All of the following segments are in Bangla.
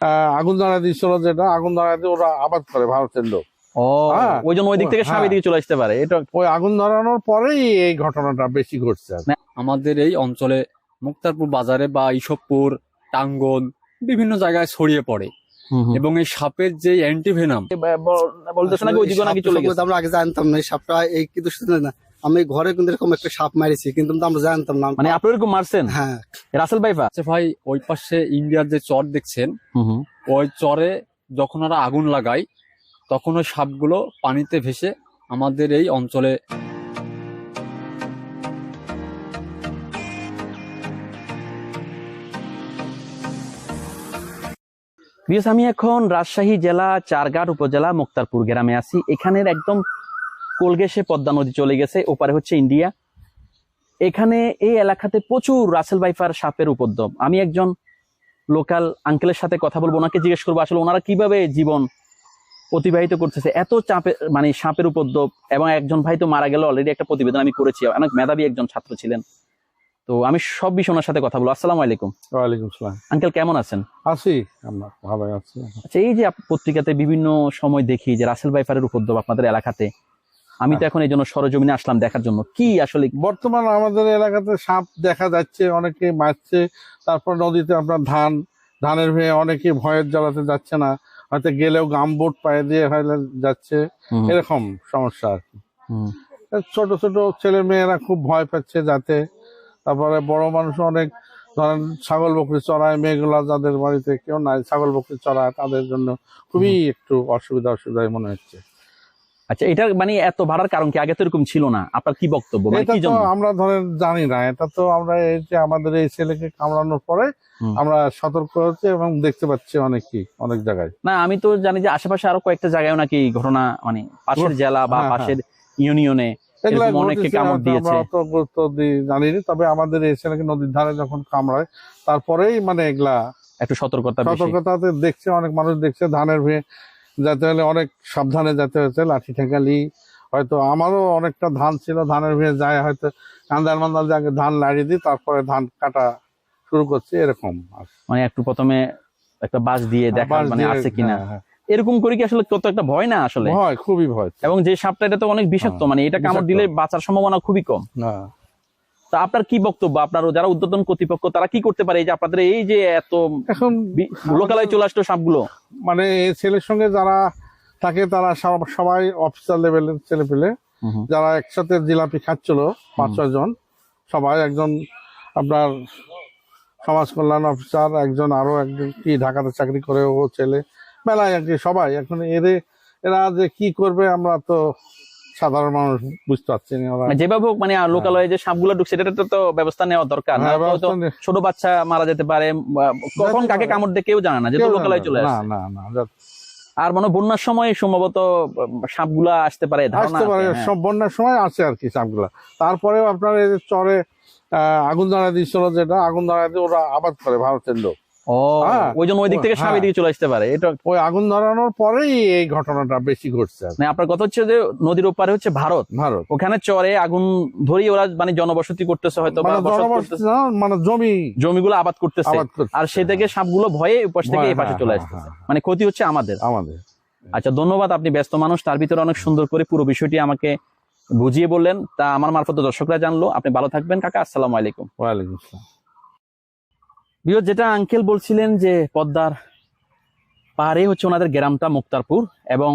আহ, আগুন ধরা দিয়েছিল যেটা আগুন ধরা দিয়ে ওরা আবাদ করে ভারতের লোক। হ্যাঁ। ওই জন্য ওই দিক থেকে হ্যাঁ। এদিকে চলে আসতে পারে। এটা ওই আগুন ধরানোর পরেই এই ঘটনাটা বেশি ঘটছে আমাদের এই অঞ্চলে মুক্তারপুর বাজারে বা ইসবপুর টাঙ্গল বিভিন্ন জায়গায় ছড়িয়ে পড়ে। এবং এই সাপের যে অ্যান্টিভেনাম বলতেছে নাকি ওইদিকে নাকি চলে গেছে? আমরা আগে জানতাম না এই সাপটা এই কিন্তু শুধু না। আমি ঘরে কিন্তু এরকম একটা সাপ মারিছি কিন্তু আমরা জানতাম না। মানে আপনি এরকম মারছেন? হ্যাঁ। রাসেল ভাইফা আচ্ছা ভাই ওই পাশে ইন্ডিয়ার যে চর দেখছেন ওই চরে যখন ওরা আগুন লাগায় তখন ওই সাপগুলো পানিতে ভেসে আমাদের এই অঞ্চলে বিকজ আমি এখন রাজশাহী জেলা চারঘাট উপজেলা মুক্তারপুর গ্রামে আছি। এখানের একদম কোলগেসে পদ্মা নদী চলে গেছে ওপারে হচ্ছে ইন্ডিয়া। এখানে এই এলাকাতে প্রচুর রাসেল বাইফার সাপের উপদ্রব। আমি একজন লোকাল আঙ্কেলের সাথে কথা বলব ওনাকে জিজ্ঞেস করব আসলে ওনারা কীভাবে জীবন অতিবাহিত করতেছে? এত চাপে মানে সাপের উপদ্রব এবং একজন ভাই তো মারা গেল অলরেডি একটা প্রতিবেদন আমি করেছি অনেক মেধাবী একজন ছাত্র ছিলেন। তো আমি সব বিষয় ওনার সাথে কথা বলব। আসসালামু আলাইকুম। ওয়ালাইকুম সালাম আঙ্কেল কেমন আছেন? আছি আমরা ভালো আছি। আচ্ছা এই যে পত্রিকাতে বিভিন্ন সময় দেখি যে রাসেল বাইফারের উপদ্রব আপনাদের এলাকাতে আমি তো এখন এই জন্য সরজমিনে আসলাম দেখার জন্য। কি আসলে বর্তমান আমাদের এলাকাতে সাপ দেখা যাচ্ছে অনেকে মারছে তারপর নদীতে আপনার ধান ধানের ভেয়ে অনেকে ভয়ের জ্বালাতে যাচ্ছে না হয়তো গেলেও গামবোট পায়ে দিয়ে হয়তো যাচ্ছে এরকম সমস্যা আর কি। হুম, ছোট ছোট ছেলে মেয়েরা খুব ভয় পাচ্ছে যাতে তারপরে বড় মানুষ অনেক ধরেন ছাগল বকরি চড়ায় মেয়েগুলা যাদের বাড়িতে কেউ নাই ছাগল বকরি চড়ায় তাদের জন্য খুবই একটু অসুবিধা অসুবিধায় মনে হচ্ছে। আচ্ছা এটা মানে এত ভাড়ার কারণ কি? আগে তো এরকম ছিল না। আপনার কি বক্তব্য? মানে এটা কি তো জন্য? আমরা ধরেন জানি না। এটা তো আমরা এই যে আমাদের এই ছেলেকে কামড়ানোর পরে আমরা সতর্ক হচ্ছে এবং দেখতে পাচ্ছি অনেকই অনেক জায়গায়। না আমি তো জানি যে আশেপাশে আরও কয়েকটা জায়গায় নাকি ঘটনা মানে পাশের জেলা বা হ্যাঁ, হ্যাঁ। পাশের ইউনিয়নে জানিনি তবে আমাদের এই ছেলেকে নদীর ধারে যখন কামড়ায় তারপরেই মানে এগুলা একটু সতর্কতা বেশি। সতর্কতাতে দেখছে অনেক মানুষ দেখছে ধানের ভেয়ে যেতে হলে অনেক সাবধানে যেতে হয়েছে লাঠি ঠেকালি। হয়তো আমারও অনেকটা ধান ছিল ধানের ভেয়ে যায় হয়তো কান্দার মান্দাল জায়গায় ধান লাড়িয়ে দিই তারপরে ধান কাটা শুরু করছি এরকম মানে একটু প্রথমে একটা বাস দিয়ে দেখা বাঁশ মানে আছে কিনা? হ্যাঁ, হ্যাঁ। এরকম করে কি আসলে কত একটা ভয় না আসলে? ভয় খুবই ভয়। এবং যে সাপটা এটা তো অনেক বিষাক্ত হ্যাঁ, মানে এটা কামড় দিলে বাঁচার সম্ভাবনা খুবই কম। না। তা আপনার কি বক্তব্য? আপনার যারা উদ্বোধন কর্তৃপক্ষ তারা কি করতে পারে এই যে আপনাদের এই যে এত এখন লোকালয়ে চলে আসলো সাপগুলো? মানে ছেলের সঙ্গে যারা থাকে তারা সবাই অফিসার লেভেলের ছেলে পেলে। যারা একসাথে জিলাপি খাচ্ছিল পাঁচ ছয় জন সবাই একজন আপনার সমাজ কল্যাণ অফিসার একজন আরও একজন কি ঢাকাতে চাকরি করে ও ছেলে মেলায় আর কি সবাই। এখন এরে এরা যে কি করবে আমরা তো সাধারণ মানুষ বুঝতে পারছি মানে যেভাবে হোক মানে লোকালয়ে যে সাপগুলো ঢুকছে এটা তো ব্যবস্থা নেওয়া দরকার। হ্যাঁ, ছোট বাচ্চা মারা যেতে পারে কখন কাকে কামড় দিয়ে কেউ জানে না যেহেতু লোকালয়ে চলে আসে না না না আর মনে বন্যার সময় সম্ভবত সাপগুলা আসতে পারে আসতে পারে হ্যাঁ। সব বন্যার সময় আছে আর কি চাপগুলা তারপরেও আপনার এই চরে আগুন ধরা দিয়েছিল যেটা আগুন ধরা দিয়ে ওরা আবাদ করে ভারতের লোক। ও হ্যাঁ। ওই জন্য ওই দিক থেকে সাপ হ্যাঁ। চলে আসতে পারে। এটা ওই আগুন ধরানোর পরেই এই ঘটনাটা বেশি ঘটছে মানে আপনার কথা হচ্ছে যে নদীর ওপারে হচ্ছে ভারত। ভারত। ওখানে চরে আগুন ধরেই ওরা মানে জনবসতি করতেছে হয়তো মানে মানে জমি। জমিগুলো আবাদ করতেছে। আর সে থেকে সাপগুলো ভয়ে পাশ থেকে এই পাশে হ্যাঁ, চলে হ্যাঁ, আসতেছে। হ্যাঁ, মানে ক্ষতি হচ্ছে আমাদের। আমাদের। আচ্ছা ধন্যবাদ আপনি ব্যস্ত মানুষ। তার ভিতরে অনেক সুন্দর করে পুরো বিষয়টি আমাকে বুঝিয়ে বললেন। তা আমার মারফত দর্শকরা জানলো। আপনি ভালো থাকবেন কাকা। আসসালামু আলাইকুম। ওয়ালাইকুম আসসালাম। বিয়ত যেটা আঙ্কেল বলছিলেন যে পদ্মার পাহাড়ে হচ্ছে ওনাদের গ্রামটা মুক্তারপুর এবং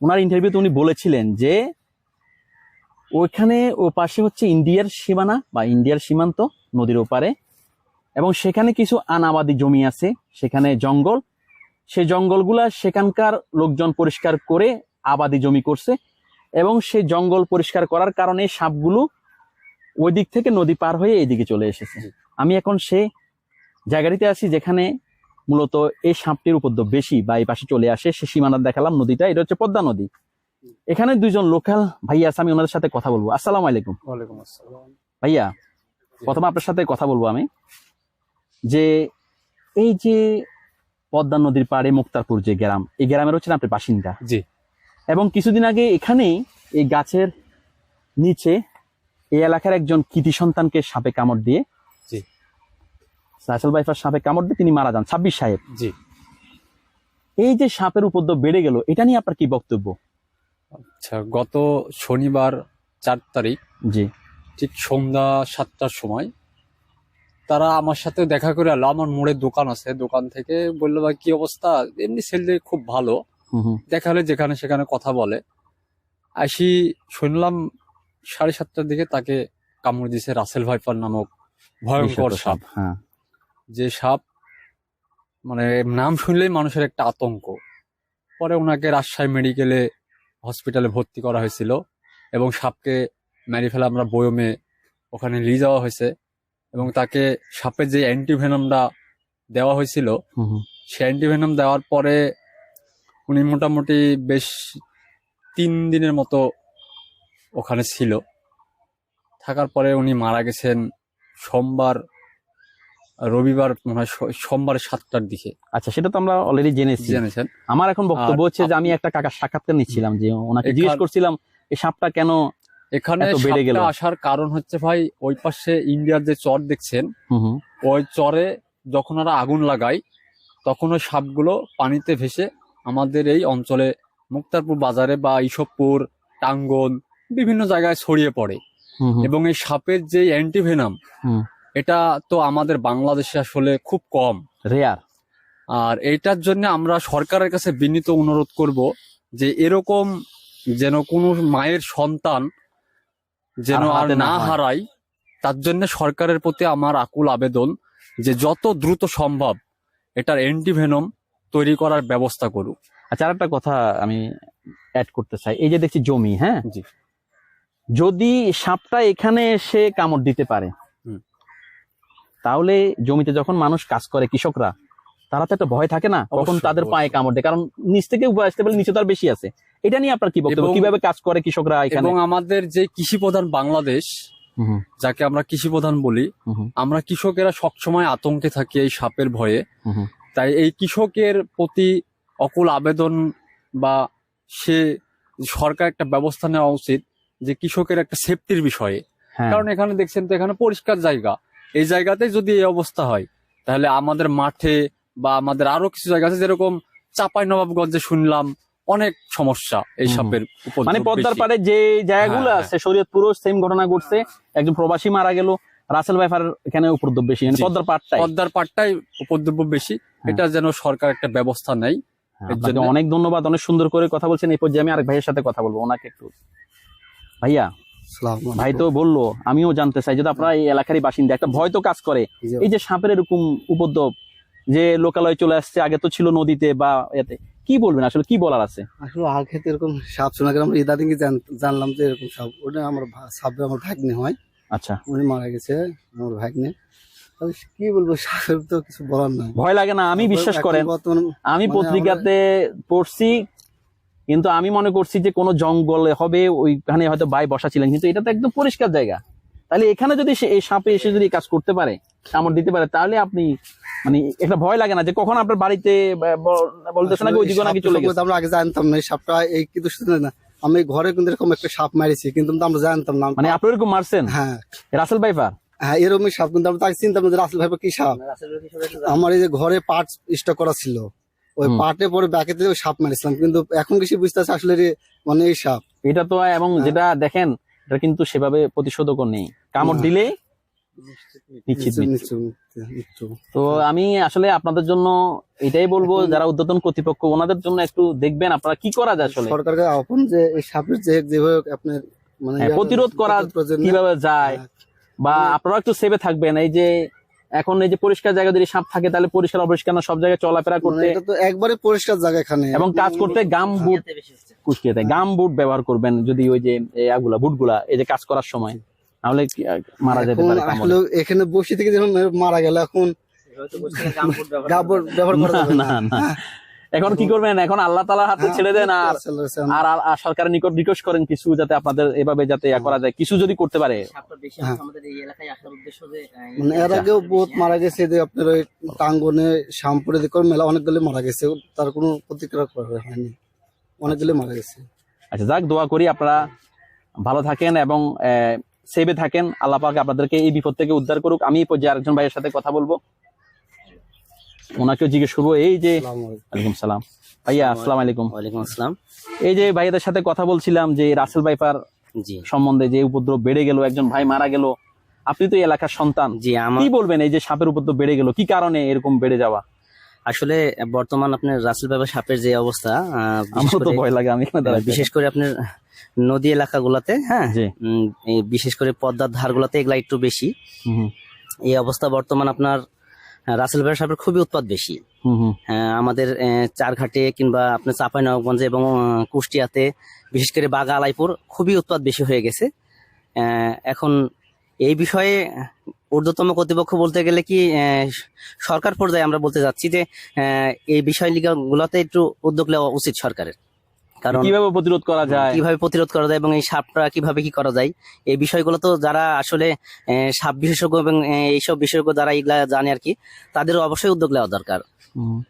ওনার ইন্টারভিউতে উনি বলেছিলেন যে ওইখানে ও পাশে হচ্ছে ইন্ডিয়ার সীমানা বা ইন্ডিয়ার সীমান্ত নদীর ওপারে এবং সেখানে কিছু আনাবাদি জমি আছে, সেখানে জঙ্গল। সে জঙ্গলগুলা সেখানকার লোকজন পরিষ্কার করে আবাদি জমি করছে এবং সেই জঙ্গল পরিষ্কার করার কারণে সাপগুলো ওই দিক থেকে নদী পার হয়ে এদিকে চলে এসেছে। আমি এখন সে জায়গাটিতে আছি যেখানে মূলত এই সাপটির উপদ্রব বেশি বা এই পাশে চলে আসে সে সীমানা দেখালাম নদীটা এটা হচ্ছে পদ্মা নদী। এখানে দুইজন লোকাল ভাইয়া আছে আমি ওনাদের সাথে কথা বলব। আসসালাম আলাইকুম। ভাইয়া প্রথমে আপনার সাথে কথা বলব আমি। যে এই যে পদ্মা নদীর পাড়ে মুক্তারপুর যে গ্রাম এই গ্রামের হচ্ছেন আপনি বাসিন্দা। জি। এবং কিছুদিন আগে এখানে এই গাছের নিচে এই এলাকার একজন কৃতি সন্তানকে সাপে কামড় দিয়ে রাসেল বাইফার সাপে কামড় দিয়ে তিনি মারা যান ছাব্বিশ সাহেব। জি। এই যে সাপের উপদ্রব বেড়ে গেল এটা নিয়ে আপনার কি বক্তব্য? আচ্ছা গত শনিবার চার তারিখ জি। ঠিক সন্ধ্যা সাতটার সময় তারা আমার সাথে দেখা করে এলো। আমার মোড়ে দোকান আছে দোকান থেকে বলল ভাই কি অবস্থা? এমনি ছেলে খুব ভালো। দেখা হলে যেখানে সেখানে কথা বলে। আসি শুনলাম সাড়ে সাতটার দিকে তাকে কামড় দিয়েছে রাসেল ভাইপার নামক ভয়ঙ্কর সাপ। হ্যাঁ। যে সাপ মানে নাম শুনলেই মানুষের একটা আতঙ্ক পরে ওনাকে রাজশাহী মেডিকেলে হসপিটালে ভর্তি করা হয়েছিল এবং সাপকে মেরে ফেলে আমরা বয়মে ওখানে নিয়ে যাওয়া হয়েছে এবং তাকে সাপের যে অ্যান্টিভেনমটা দেওয়া হয়েছিল। সে অ্যান্টিভেনম দেওয়ার পরে উনি মোটামুটি বেশ তিন দিনের মতো ওখানে ছিল থাকার পরে উনি মারা গেছেন সোমবার রবিবার সোমবার সাতটার দিকে আচ্ছা সেটা তো আমরা অলরেডি জেনেছি জেনেছেন আমার এখন বক্তব্য হচ্ছে যে আমি একটা কাকার সাক্ষাৎকার নিচ্ছিলাম যে ওনাকে জিজ্ঞেস করছিলাম এই সাপটা কেন এখানে বেড়ে গেল। আসার কারণ হচ্ছে ভাই ওই পাশে ইন্ডিয়ার যে চর দেখছেন ওই চরে যখন ওরা আগুন লাগায় তখন ওই সাপগুলো পানিতে ভেসে আমাদের এই অঞ্চলে মুক্তারপুর বাজারে বা ইসবপুর টাঙ্গন বিভিন্ন জায়গায় ছড়িয়ে পড়ে। এবং এই সাপের যে অ্যান্টিভেনাম। এটা তো আমাদের বাংলাদেশে আসলে খুব কম রেয়ার আর এইটার জন্য আমরা সরকারের কাছে বিনীত অনুরোধ করব যে এরকম যেন কোনো মায়ের সন্তান যেন আর না। হারায় তার জন্য সরকারের প্রতি আমার আকুল আবেদন যে যত দ্রুত সম্ভব এটার অ্যান্টিভেনম তৈরি করার ব্যবস্থা করুক আচ্ছা আর একটা কথা আমি অ্যাড করতে চাই এই যে দেখছি জমি হ্যাঁ জি। যদি সাপটা এখানে এসে কামড় দিতে পারে। তাহলে জমিতে যখন মানুষ কাজ করে কৃষকরা তারা তো একটা ভয় থাকে না কখন তাদের পায়ে। কামড় দেয় কারণ নিচ থেকে উপরে আসতে পারলে নিচে তার বেশি আছে। এটা নিয়ে আপনার কি বক্তব্য? কীভাবে কাজ করে কৃষকরা এখানে? এবং আমাদের যে কৃষি প্রধান বাংলাদেশ যাকে আমরা কৃষি প্রধান বলি আমরা কৃষকেরা সবসময় আতঙ্কে থাকি এই সাপের ভয়ে। তাই এই কৃষকের প্রতি অকুল আবেদন বা সে সরকার একটা ব্যবস্থা নেওয়া উচিত যে কৃষকের একটা সেফটির বিষয়ে। হ্যাঁ। কারণ এখানে দেখছেন তো এখানে পরিষ্কার জায়গা। এই জায়গাতে যদি এই অবস্থা হয় তাহলে আমাদের মাঠে বা আমাদের আরও কিছু জায়গা আছে যেরকম চাপাই নবাবগঞ্জে শুনলাম অনেক সমস্যা এই। সাপের মানে পদ্মার। পাড়ে যে জায়গাগুলো হ্যাঁ, আছে শরীয়তপুরও সেম ঘটনা ঘটছে। একজন প্রবাসী মারা গেল রাসেল ভাইফার এখানে উপদ্রব বেশি মানে পদ্মার পাড়টাই। পদ্মার পাটটাই উপদ্রব বেশি। এটা যেন সরকার একটা ব্যবস্থা নেয়। হ্যাঁ, জন্য- অনেক ধন্যবাদ। অনেক সুন্দর করে কথা বলছেন। এই পর্যায়ে আমি আরেক ভাইয়ের সাথে কথা বলব। ওনাকে একটু ভাইয়া ভাই তো বলল আমিও জানতে চাই যদি আপনারা এই এলাকারই বাসিন্দা একটা ভয় তো কাজ করে। এই যে সাপের এরকম উপদ্রব যে লোকালয় চলে আসছে আগে তো ছিল নদীতে বা এতে কি বলবেন আসলে কি বলার আছে? আসলে আগে তো এরকম সাপ শোনা গেলে আমরা ইদানিং জানলাম যে এরকম সাপ ওটা আমার সাপে আমার ভাগ্নে হয়। আচ্ছা। উনি মারা গেছে আমার ভাগ্নে। কি বলব সাপের তো কিছু বলার নাই। ভয় লাগে না আমি বিশ্বাস করেন আমি মানে পত্রিকাতে পড়ছি কিন্তু আমি মনে করছি যে কোনো জঙ্গলে হবে ওইখানে হয়তো বাই বসা ছিলেন কিন্তু এটা তো একদম পরিষ্কার জায়গা। তাহলে এখানে যদি সে এই সাপে এসে যদি কাজ করতে পারে কামড় দিতে পারে তাহলে আপনি মানে একটা ভয় লাগে না যে কখন আপনার বাড়িতে বলতেছে আসলে ওইদিকে এই নাকি চলে গেছে আমরা আগে জানতাম না এই সাপটা এই কিন্তু শুধু না। আমি ঘরে কিন্তু এরকম একটা সাপ মারিছি কিন্তু আমরা জানতাম না। মানে আপনি এরকম মারছেন? হ্যাঁ। রাসেল ভাইফার? হ্যাঁ এরকমই সাপ কিন্তু আমরা তাকে চিন্তাম না যে রাসেল ভাইপা কি সাপ। আমার এই যে ঘরে পাট স্টক করা ছিল ওই পাটে পরে ব্যাকেতে ওই সাপ মারিছিলাম কিন্তু এখন কিছু বুঝতে পারছি আসলে মানে এই সাপ। এটা তো এবং হ্যাঁ। যেটা দেখেন এটা কিন্তু সেভাবে প্রতিশোধকও নেই। কামড় দিলে। তো আমি আসলে আপনাদের জন্য এটাই বলব যারা উদ্যতন কর্তৃপক্ষ ওনাদের জন্য একটু দেখবেন আপনারা কি করা যায় আসলে? সরকারকে আহ্বান যে এই সাপের যে যেভাবে আপনার মানে হ্যাঁ, প্রতিরোধ করা কীভাবে যায়? হ্যাঁ, বা আপনারা একটু সেভে থাকবেন এই যে এখন এই যে পরিষ্কার জায়গা যদি সাপ থাকে তাহলে পরিষ্কার অপরিষ্কার সব জায়গায় চলাফেরা মানে করতে এটা তো একবারে পরিষ্কার জায়গা এখানে। এবং কাজ করতে গাম বুট কুচকিয়ে দেয় গাম বুট ব্যবহার করবেন যদি ওই যে আগুলা বুটগুলা এই যে কাজ করার সময়। নাহলে মারা যেতে পারে এখানে বসে থেকে যখন মারা গেল এখন ব্যবহার করা না। না এখন কি করবেন? এখন আল্লাহ তালার হাতে হ্যাঁ, ছেড়ে দেন আর আর সরকারের নিকট রিকোয়েস্ট করেন কিছু যাতে আপনাদের এভাবে যাতে ইয়া করা যায়। কিছু যদি করতে পারে। হ্যাঁ। আমাদের এই এলাকায় আসার উদ্দেশ্য যে আহ, মানে এর আচ্ছা। আগেও বহুত মারা গেছে যে আপনার ওই টাঙ্গনে শ্যামপুরে দিকে মেলা অনেকগুলো মারা গেছে। তার কোনো প্রতিক্রিয়া করা হয়নি। অনেকগুলো মারা গেছে। আচ্ছা যাক দোয়া করি আপনারা ভালো থাকেন এবং সেভে থাকেন। আল্লাহ পাক আপনাদেরকে এই বিপদ থেকে উদ্ধার করুক। আমি এই পর্যায়ে আরেকজন ভাইয়ের সাথে কথা বলব। ওনাকেও জিজ্ঞেস করব এই যে আলাইকুম। সালাম। ভাইয়া আসসালাম আলাইকুম। ওয়ালাইকুম আসসালাম। এই যে ভাইয়াদের সাথে কথা বলছিলাম যে রাসেল ভাইপার সম্বন্ধে যে উপদ্রব বেড়ে গেল একজন ভাই মারা গেল আপনি তো এলাকার সন্তান। জি কি বলবেন এই যে সাপের উপদ্রব বেড়ে গেল? কি কারণে এরকম বেড়ে যাওয়া? আসলে বর্তমান আপনার রাসেল বাবা সাপের যে অবস্থা বিশেষ তো করে- ভয় লাগে আমি বিশেষ করে আপনার নদী এলাকাগুলোতে হ্যাঁ? জি। উম, এই বিশেষ করে পদ্মার ধারগুলোতে এগুলা একটু বেশি। এই অবস্থা বর্তমান আপনার রাসেল ভাইয়ের সাপের খুবই উৎপাদ বেশি। আহ, আমাদের চারঘাটে কিংবা আপনার চাপাই নবাবগঞ্জে এবং কুষ্টিয়াতে বিশেষ করে বাগা আলাইপুর খুবই উৎপাদ বেশি হয়ে গেছে। এখন এই বিষয়ে ঊর্ধ্বতম কর্তৃপক্ষ বলতে গেলে কি সরকার পর্যায়ে আমরা বলতে যাচ্ছি যে এই বিষয় গুলোতে একটু উদ্যোগ নেওয়া উচিত সরকারের। কারণ কীভাবে প্রতিরোধ করা যায়? কীভাবে প্রতিরোধ করা যায় এবং এই সাপটা কীভাবে কি করা যায়? এই বিষয়গুলো তো যারা আসলে সাপ বিশেষজ্ঞ এবং এইসব বিশেষজ্ঞ যারা এগুলা জানে আর কি তাদেরও অবশ্যই উদ্যোগ নেওয়া দরকার। হুম।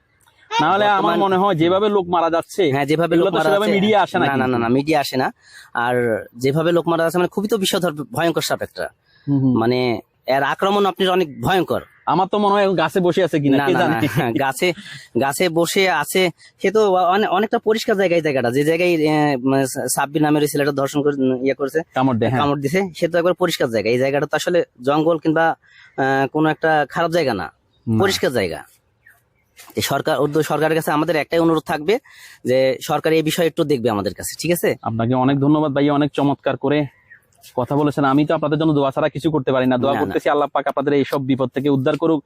না আমার মনে হয় যেভাবে লোক মারা যাচ্ছে হ্যাঁ যেভাবে লোক মারা যাচ্ছে- media আসে না না না না মিডিয়া আসে না। আর যেভাবে লোক মারা যাচ্ছে মানে খুবই তো বিষধর ভয়ঙ্কর সাপ একটা। মানে এর আক্রমণ আপনি অনেক ভয়ঙ্কর। আমার তো মনে হয় গাছে বসে আছে কিনা গাছে গাছে বসে আছে। সে তো অনেকটা পরিষ্কার জায়গায় জায়গাটা। যে জায়গায় মানে সাব্বির নামের ওই ছেলেটা দর্শন করে ইয়ে করেছে কামড় দেয় হ্যাঁ। কামড় দিছে সে তো একবার পরিষ্কার জায়গা। এই জায়গাটা তো আসলে জঙ্গল কিংবা কোনো একটা খারাপ জায়গা না। পরিষ্কার জায়গা। সরকার উর্দু সরকারের কাছে আমাদের একটাই অনুরোধ থাকবে যে সরকার এই বিষয়ে একটু দেখবে আমাদের কাছে ঠিক আছে? আপনাকে অনেক ধন্যবাদ ভাইয়া অনেক চমৎকার করে কথা বলেছেন আমি তো আপনাদের জন্য দোয়া ছাড়া কিছু করতে পারি না। দোয়া। করতেছি আল্লাহ পাক আপনাদের এইসব বিপদ থেকে উদ্ধার করুক।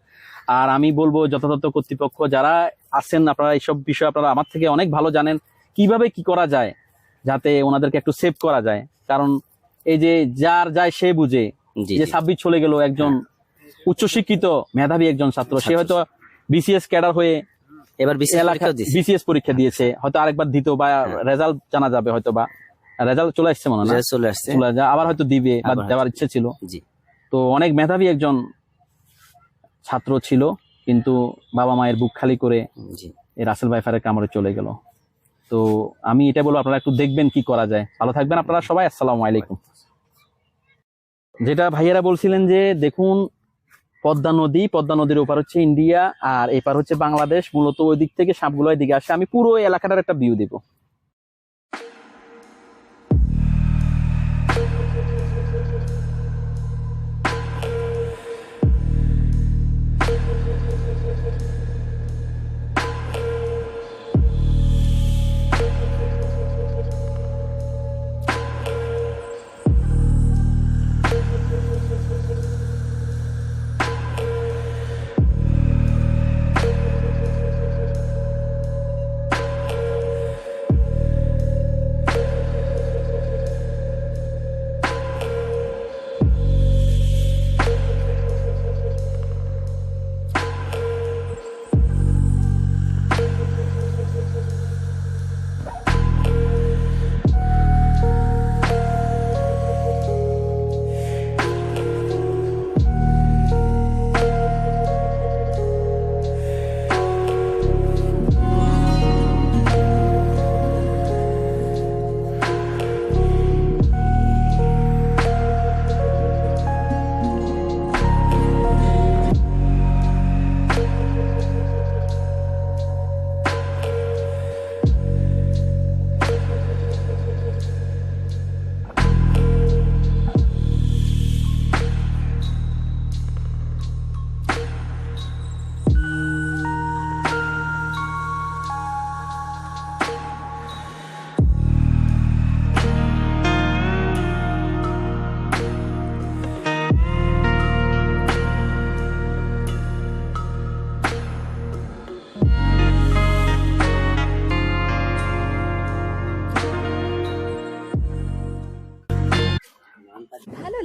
আর আমি বলব যথাযথ কর্তৃপক্ষ যারা আছেন আপনারা এইসব বিষয় আপনারা আমার থেকে অনেক ভালো জানেন। কীভাবে কি করা যায় যাতে ওনাদেরকে একটু সেভ করা যায়? কারণ এই যে যার যায় সে বুঝে যে। সাব্বির চলে গেল একজন উচ্চশিক্ষিত মেধাবী একজন ছাত্র। সে হয়তো বিসিএস ক্যাডার হয়ে এবার বিসিএস পরীক্ষা দিয়েছে। হয়তো আরেকবার দিত বা রেজাল্ট জানা যাবে হয়তো বা রেজাল্ট চলে আসছে মনে হয় চলে আসছে। চলে যা আবার হয়তো দিবে বা দেওয়ার ইচ্ছে ছিল। জি। তো অনেক মেধাবী একজন ছাত্র ছিল কিন্তু বাবা মায়ের বুক খালি করে জি। এই রাসেল ভাইফারের কামড়ে চলে গেল। তো আমি এটা বলব আপনারা একটু দেখবেন কি করা যায়। ভালো থাকবেন আপনারা সবাই আসসালামু আলাইকুম। যেটা ভাইয়েরা বলছিলেন যে দেখুন পদ্মা নদী পদ্মা নদীর ওপার হচ্ছে ইন্ডিয়া আর এপার হচ্ছে বাংলাদেশ। মূলত ওই দিক থেকে সাপগুলো এদিকে আসে। আমি পুরো এলাকাটার একটা ভিউ দিব।